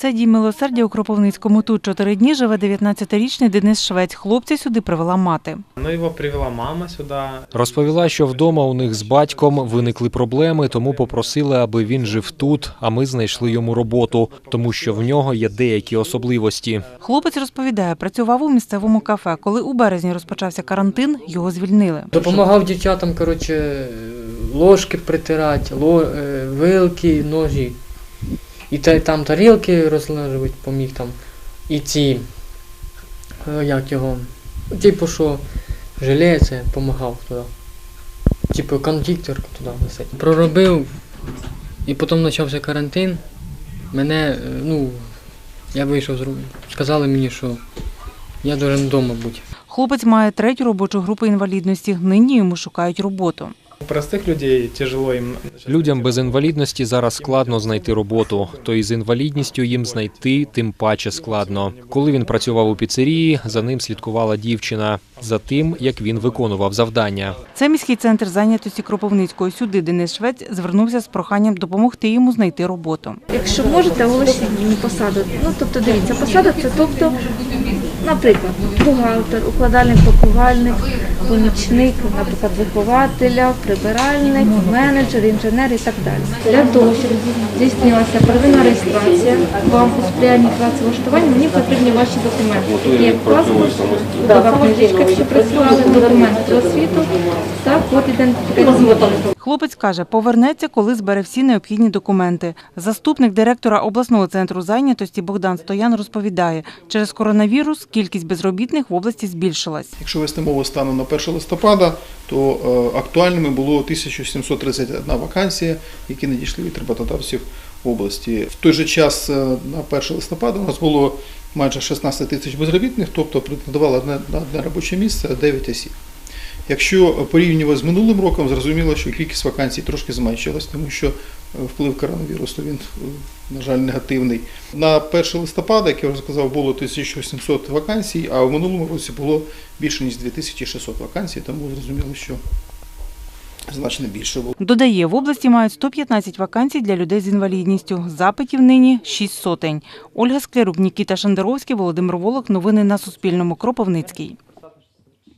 Це дім милосердя у Кропивницькому. Тут чотири дні живе 19-річний Денис Швець. Хлопця сюди привела мати. Ну, его привела мама сюда. Розповіла, що вдома у них з батьком виникли проблеми, тому попросили, аби він жив тут, а ми знайшли йому роботу, тому що в нього є деякі особливості. Хлопець розповідає, працював у місцевому кафе. Коли у березні розпочався карантин, його звільнили. Допомагав дівчатам, коротше, ложки притирати, е, вилки, ножі. І та, там тарілки розлежувати поміг там. І ці, е, як його, типу, що желе це допомагав туди. Типу кондиктор туди носить. Проробив, і потім почався карантин. Мене, е, ну, я вийшов з ру- Сказали мені, що я должен вдома бути. Хлопець має третю робочу групу інвалідності. Нині йому шукають роботу. У простых людей тяжело им. Людям без інвалідності зараз складно знайти роботу, то і з інвалідністю їм знайти тим паче складно. Коли він працював у піцерії, за ним слідкувала дівчина за тим, як він виконував завдання. Це міський центр зайнятості Кропивницького. Сюди Денис Швець звернувся з проханням допомогти йому знайти роботу. Якщо можете, оголосіть мені посаду. Ну тобто дивіться, посада це тобто, наприклад, бухгалтер, укладальник, пакувальник, помічник, наприклад, вихователя, прибиральник, менеджер, інженер і так далі. Для того, щоб здійснилася первинна реєстрація, вам у сприянні працевлаштування, мені потрібні ваші документи. Є паспорт, трудова книжечка, якщо працювали, документ про освіту та код ідентифікаційний. Хлопець каже, повернеться, коли збере всі необхідні документи. Заступник директора обласного центру зайнятості Богдан Стоян розповідає, через коронавірус кількість безробітних в області збільшилась. Якщо вести мову станом на 1 листопада, то е, актуальними було 1731 вакансія, які надійшли від роботодавців області. В той же час е, на 1 листопада у нас було майже 16 тисяч безробітних, тобто претендувало на одне робоче місце 9 осіб. Якщо порівнювати з минулим роком, зрозуміло, що кількість вакансій трошки зменшилась, тому що е, вплив коронавірусу він, е, на жаль, негативний. На 1 листопада, як я вже сказав, було 1700 вакансій, а в минулому році було більше ніж 2600 вакансій, тому зрозуміло, що значно більше було. Додає, в області мають 115 вакансій для людей з інвалідністю. Запитів нині 6 сотень. Ольга Склярук, Нікіта Шандеровський, Володимир Волок. Новини на Суспільному. Кропивницький.